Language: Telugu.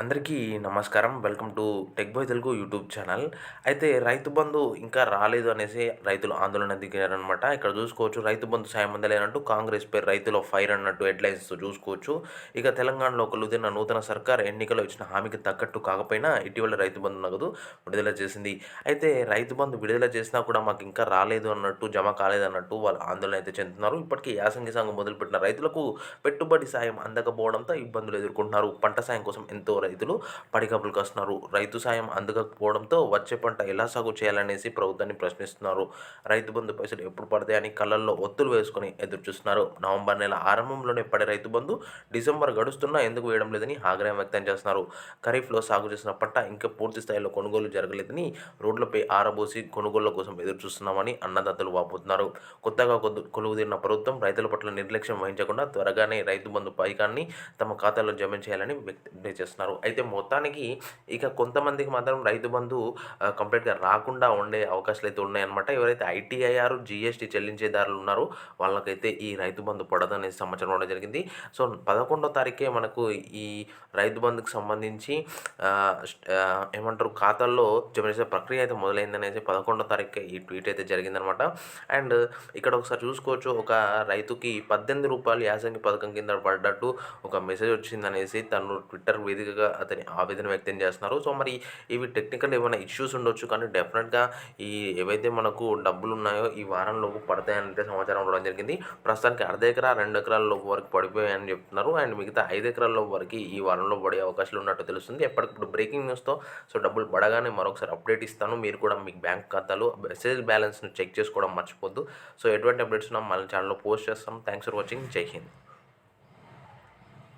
అందరికీ నమస్కారం. Welcome to Tech Boy Telugu YouTube channel. అయితే రైతు బంధు ఇంకా రాలేదు అనేసి రైతులు ఆందోళన దిగారనమాట ఇక్కడ చూసుకోవచ్చు రైతు బంధు సాయం అందలేనట్టు కాంగ్రెస్ పేరు రైతుల ఫైర్ అన్నట్టు హెడ్లైన్స్ చూసుకోవచ్చు. ఇక తెలంగాణలో కొలుదిన నూతన సర్కార్ ఎన్నికల్లో ఇచ్చిన హామీకి తగ్గట్టు కాకపోయినా ఇటీవల రైతు బంధు నగదు విడుదల చేసింది. అయితే రైతు బంధు విడుదల చేసినా కూడా మాకు ఇంకా రాలేదు అన్నట్టు జమ కాలేదు అన్నట్టు వాళ్ళు ఆందోళన అయితే చెందుతున్నారు. ఇప్పటికీ యాసంగి సంఘం మొదలుపెట్టిన రైతులకు పెట్టుబడి సాయం అందకపోవడంతో ఇబ్బందులు ఎదుర్కొంటున్నారు. పంట సాయం కోసం ఎంతో రైతులు పడికప్పులు కాస్తున్నారు. రైతు సాయం అందకపోవడంతో వచ్చే పంట ఎలా సాగు చేయాలనేసి ప్రభుత్వాన్ని ప్రశ్నిస్తున్నారు. రైతు బంధు పైసలు ఎప్పుడు పడతాయని కళ్ళల్లో ఒత్తులు వేసుకొని ఎదురు చూస్తున్నారు నవంబర్ నెల ఆరంభంలోనే పడే రైతు బంధు డిసెంబర్ గడుస్తున్నా ఎందుకు వేయడం లేదని ఆగ్రహం వ్యక్తం చేస్తున్నారు. ఖరీఫ్లో సాగు చేసిన పంట ఇంకా పూర్తి స్థాయిలో కొనుగోలు జరగలేదని రోడ్లపై ఆరబోసి కొనుగోళ్ళ కోసం ఎదురు చూస్తున్నామని అన్నదాతలు వాపోతున్నారు. కొత్తగా కొలువుదీరిన ప్రభుత్వం రైతుల పట్ల నిర్లక్ష్యం వహించకుండా త్వరగానే రైతు బంధు పైకాన్ని తమ ఖాతాలో జమ చేయాలని వ్యక్తం చేస్తున్నారు. అయితే మొత్తానికి ఇక కొంతమందికి మాత్రం రైతు బంధు కంప్లీట్గా రాకుండా ఉండే అవకాశాలు అయితే ఉన్నాయన్నమాట. ఎవరైతే ఐటీఐఆర్ జిఎస్టీ చెల్లించేదారులు ఉన్నారో వాళ్ళకైతే ఈ రైతు బంధు పడదనే సమాచారం ఇవ్వడం జరిగింది. సో పదకొండో తారీఖే మనకు ఈ రైతు బంధుకు సంబంధించి ఏమంటారు ఖాతాల్లో జమ చేసే ప్రక్రియ అయితే మొదలైందనేసి పదకొండో తారీఖు ఈ ట్వీట్ అయితే జరిగిందనమాట అండ్ ఇక్కడ ఒకసారి చూసుకోవచ్చు ఒక రైతుకి పద్దెనిమిది రూపాయలు యాసంగి పథకం కింద పడ్డట్టు ఒక మెసేజ్ వచ్చిందనేసి తను ట్విట్టర్ వేదికగా అతని ఆవేదన వ్యక్తం చేస్తున్నారు. సో మరి ఇవి టెక్నికల్ ఏమైనా ఇష్యూస్ ఉండొచ్చు కానీ డెఫినెట్గా ఈ ఏవైతే మనకు డబ్బులు ఉన్నాయో ఈ వారంలోపు పడతాయంటే సమాచారం ఇవ్వడం జరిగింది. ప్రస్తుతానికి అర్ధ ఎకరా రెండు ఎకరాల లోపు వరకు పడిపోయాయని చెప్తున్నారు. అండ్ మిగతా ఐదు ఎకరాల లోపు వరకు ఈ వారంలో పడే అవకాశాలు ఉన్నట్టు తెలుస్తుంది. ఎప్పటికప్పుడు బ్రేకింగ్ న్యూస్తో సో డబ్బులు పడగానే మరొకసారి అప్డేట్ ఇస్తాను. మీరు కూడా మీ బ్యాంక్ ఖాతాలో మెసేజ్ బ్యాలెన్స్ను చెక్ చేసుకోవడం మర్చిపోద్దు సో ఎటువంటి అప్డేట్స్ ఉన్నా మన ఛానల్లో పోస్ట్ చేస్తాం. థ్యాంక్స్ ఫర్ వాచింగ్ జై హింద్